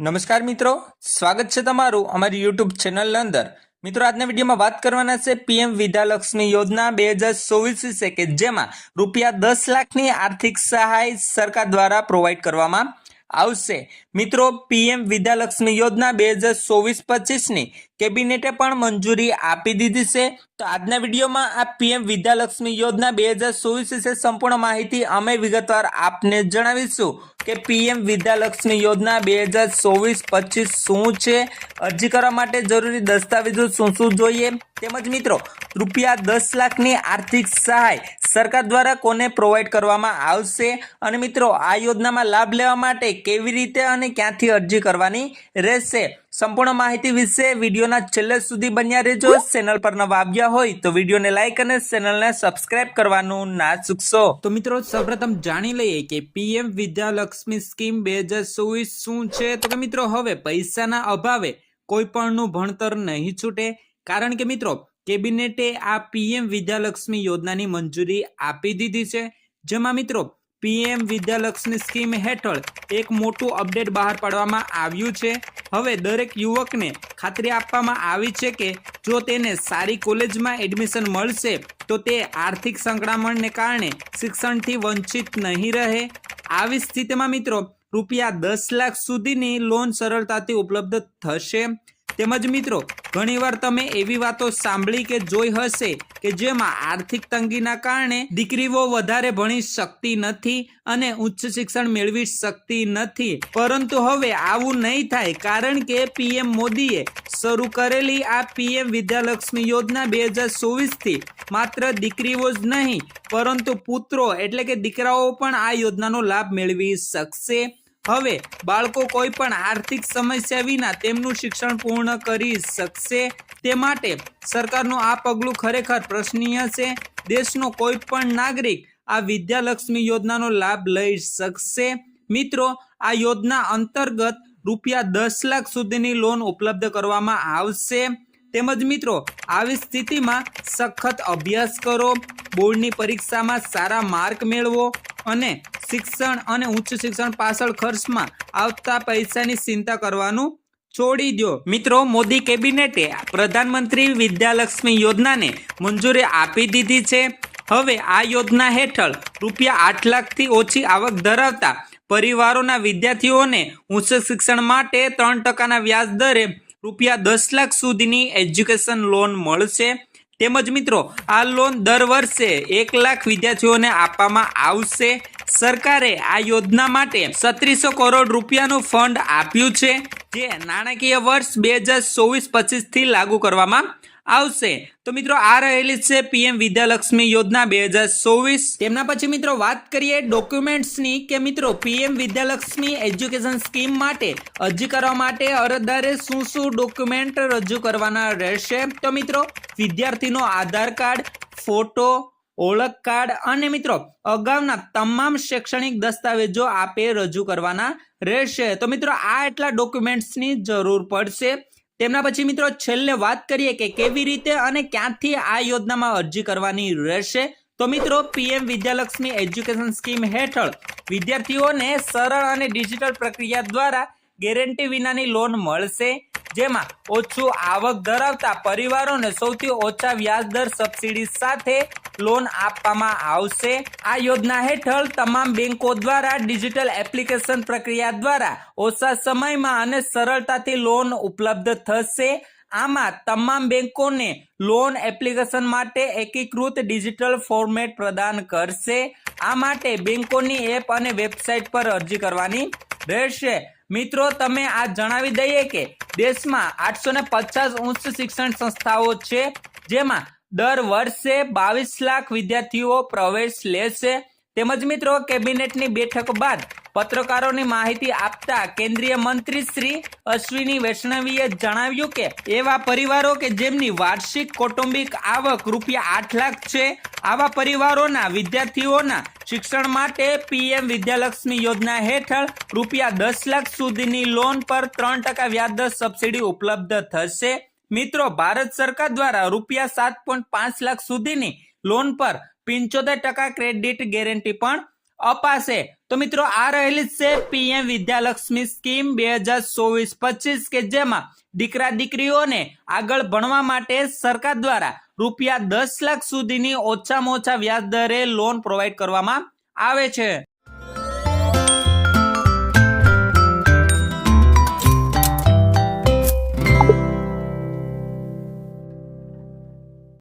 નમસ્કાર મિત્રો, સ્વાગત છે તમારું અમારી યુટ્યુબ ચેનલ અંદર. મિત્રો, આજના વિડીયોમાં વાત કરવાના છે પીએમ વિદ્યાલક્ષ્મી યોજના બે હજાર ચોવીસ વિશે કે જેમાં રૂપિયા દસ લાખની આર્થિક સહાય સરકાર દ્વારા પ્રોવાઈડ કરવામાં આવશે. મિત્રો, પીએમ વિદ્યાલક્ષ્મી યોજના બે હજાર ચોવીસ પચીસની કેબિનેટે પણ મંજૂરી આપી દીધી છે. તો આજના વિડીયોમાં આ પીએમ વિદ્યાલક્ષ્મી યોજના બે હજાર ચોવીસ વિશે સંપૂર્ણ માહિતી અમે વિગતવાર આપને જણાવીશું કે પીએમ વિદ્યાલક્ષ્મી યોજના બે હજાર ચોવીસ પચીસ શું છે, અરજી કરવા માટે જરૂરી દસ્તાવેજો શું શું જોઈએ. તેમજ મિત્રો, રૂપિયા દસ લાખની આર્થિક સહાય સરકાર દ્વારા કોને પ્રોવાઈડ કરવામાં આવશે અને મિત્રો, આ યોજનામાં લાભ લેવા માટે કેવી રીતે અને ક્યાંથી અરજી કરવાની રહેશે? સંપૂર્ણ માહિતી વિશે વિડીયોના છેલ્લે સુધી બન્યા રહેજો. ચેનલ પર નવા આવ્યા હોય તો વિડીયોને લાઇક અને ચેનલને સબસ્ક્રાઇબ કરવાનું ના ચૂકશો. તો મિત્રો, સૌપ્રથમ જાણી લઈએ કે પીએમ વિદ્યાલક્ષ્મી સ્કીમ બે હજાર ચોવીસ શું છે? તો કે મિત્રો, હવે પૈસાના અભાવે કોઈ પણનું ભણતર નહીં છૂટે. કારણ કે મિત્રો કેબિનેટે આ પીએમ વિદ્યાલક્ષ્મી યોજનાની મંજૂરી આપી દીધી છે. જેમાં મિત્રો, પીએમ વિદ્યાલક્ષ્મી સ્કીમ હેઠળ એક મોટું અપડેટ બહાર પાડવામાં આવ્યું છે. હવે દરેક યુવકને ખાતરી આપવામાં આવી છે કે જો તેને સારી કોલેજમાં એડમિશન મળશે, તો તે આર્થિક સંકળામણને કારણે શિક્ષણથી વંચિત નહીં રહે. આવી સ્થિતિમાં મિત્રો, રૂપિયા દસ લાખ સુધીની લોન સરળતાથી ઉપલબ્ધ થશે. તેમજ મિત્રો, ઘણીવાર તમે એવી વાતો સાંભળી કે જોઈ હશે કે જેમાં આર્થિક તંગીના કારણે દીકરીઓ વધારે ભણી શકતી નથી અને ઉચ્ચ શિક્ષણ મેળવી શકતી નથી. પરંતુ હવે આવું નહીં થાય કારણ કે પીએમ મોદીએ શરૂ કરેલી આ પીએમ વિદ્યાલક્ષ્મી યોજના બે હજાર ચોવીસથી માત્ર દીકરીઓ જ નહીં, પરંતુ પુત્રો એટલે કે દીકરાઓ પણ આ યોજનાનો લાભ મેળવી શકશે. હવે બાળકો કોઈ પણ આર્થિક સમસ્યા વિના તેમનું શિક્ષણ પૂર્ણ કરી શકશે તે માટે સરકારનું આ પગલું ખરેખર પ્રશ્નીય છે. દેશનો કોઈ પણ નાગરિક આ વિદ્યાલક્ષ્મી યોજનાનો લાભ લઈ શકશે. મિત્રો, આ યોજના અંતર્ગત રૂપિયા દસ લાખ સુધીની લોન ઉપલબ્ધ કરવામાં આવશે. તેમજ મિત્રો, આવી સ્થિતિમાં સખત અભ્યાસ કરો. બોર્ડની પરીક્ષામાં સારા માર્ક મેળવો અને શિક્ષણ અને ઉચ્ચ શિક્ષણ પાછળ ખર્ચમાં આવતા પૈસાની ચિંતા કરવાનું છોડી દો મિત્રો, મોદી કેબિનેટે પ્રધાનમંત્રી વિદ્યાલક્ષ્મી યોજનાને મંજૂરી આપી દીધી છે. હવે આ યોજના હેઠળ રૂપિયા આઠ લાખથી ઓછી આવક ધરાવતા પરિવારોના વિદ્યાર્થીઓને ઉચ્ચ શિક્ષણ માટે ત્રણ ટકાના વ્યાજ દરે રૂપિયા દસ લાખ સુધીની એજ્યુકેશન લોન મળશે. તેમજ મિત્રો, આ લોન દર વર્ષે એક લાખ વિદ્યાર્થીઓને આપવામાં આવશે. સરકારે આ યોજના માટે સત્રીસો કરોડ રૂપિયાનું ફંડ આપ્યું છે, જે નાણાકીય વર્ષ બે હજાર ચોવીસ પચીસથી લાગુ કરવામાં આવશે. તો મિત્રો, આ રહેલી છે પીએમ વિદ્યાલક્ષ્મી યોજના બે હજાર ચોવીસ. તેમના પછી મિત્રો, વાત કરીએ ડોક્યુમેન્ટ્સની કે મિત્રો, પીએમ વિદ્યાલક્ષ્મી એજ્યુકેશન સ્કીમ માટે અરજી કરવા માટે અરજદારે શું શું ડોક્યુમેન્ટ રજૂ કરવાના રહેશે? તો મિત્રો, વિદ્યાર્થીનો આધાર કાર્ડ, ફોટો ઓળખ કાર્ડ અને મિત્રો, અગાઉના તમામ શૈક્ષણિક દસ્તાવેજો આપે રજૂ કરવાના રહેશે. તો મિત્રો, આ એટલા ડોક્યુમેન્ટ્સની જરૂર પડશે. તેમના પછી મિત્રો, છેલ્લે વાત કરીએ કે કેવી રીતે અને ક્યાંથી આ યોજનામાં અરજી કરવાની રહેશે. તો મિત્રો, પીએમ વિદ્યાલક્ષ્મી એજ્યુકેશન સ્કીમ હેઠળ વિદ્યાર્થીઓને સરળ અને ડિજિટલ પ્રક્રિયા દ્વારા ગેરંટી વિનાની લોન મળશે, જેમાં ઓછું આવક ધરાવતા પરિવારોને સૌથી ઓછા વ્યાજદર સબસિડી સાથે લોન આપવામાં આવશે. આ યોજના હેઠળ તમામ બેંકો દ્વારા ડિજિટલ એપ્લિકેશન પ્રક્રિયા દ્વારા ઓછા સમયમાં અને સરળતાથી લોન ઉપલબ્ધ થશે. આમાં તમામ બેંકોને લોન એપ્લિકેશન માટે એકીકૃત ડિજિટલ ફોર્મેટ પ્રદાન કરશે. આ માટે બેંકોની એપ અને વેબસાઇટ પર અરજી કરવાની રહેશે. મિત્રો, તમે આ જણાવી દઈએ કે દેશમાં આઠસો ને પચાસ ઉચ્ચ શિક્ષણ સંસ્થાઓ છે, જેમાં દર વર્ષે બાવીસ લાખ વિદ્યાર્થીઓ પ્રવેશ લેશે. તેમજ મિત્રો, કેબિનેટની બેઠક બાદ પત્રકારોની માહિતી આપતા કેન્દ્રીય મંત્રી શ્રી અશ્વિની વૈષ્ણવીએ જણાવ્યું કે, એવા પરિવારો કે જેમની વાર્ષિક કૌટુંબિક આવક રૂપિયા આઠ લાખ છે, આવા પરિવારોના વિદ્યાર્થીઓના શિક્ષણ માટે પીએમ વિદ્યાલક્ષ્મી યોજના હેઠળ રૂપિયા દસ લાખ સુધીની લોન પર ત્રણ ટકા વ્યાજદર સબસિડી ઉપલબ્ધ થશે. મિત્રો, ભારત સરકાર દ્વારા રૂપિયા સાત પોઈન્ટ પાંચ લાખ સુધીની લોન પર પંચોતેર ટકા ક્રેડિટ ગેરંટી પણ અપાશે. તો મિત્રો, આ રહેલી છે પીએમ વિદ્યાલક્ષ્મી સ્કીમ બે હજાર ચોવીસ પચીસ કે જેમાં દીકરા દીકરીઓને આગળ ભણવા માટે સરકાર દ્વારા રૂપિયા દસ લાખ સુધીની ઓછામાં ઓછા વ્યાજ દરે લોન પ્રોવાઈડ કરવામાં આવે છે.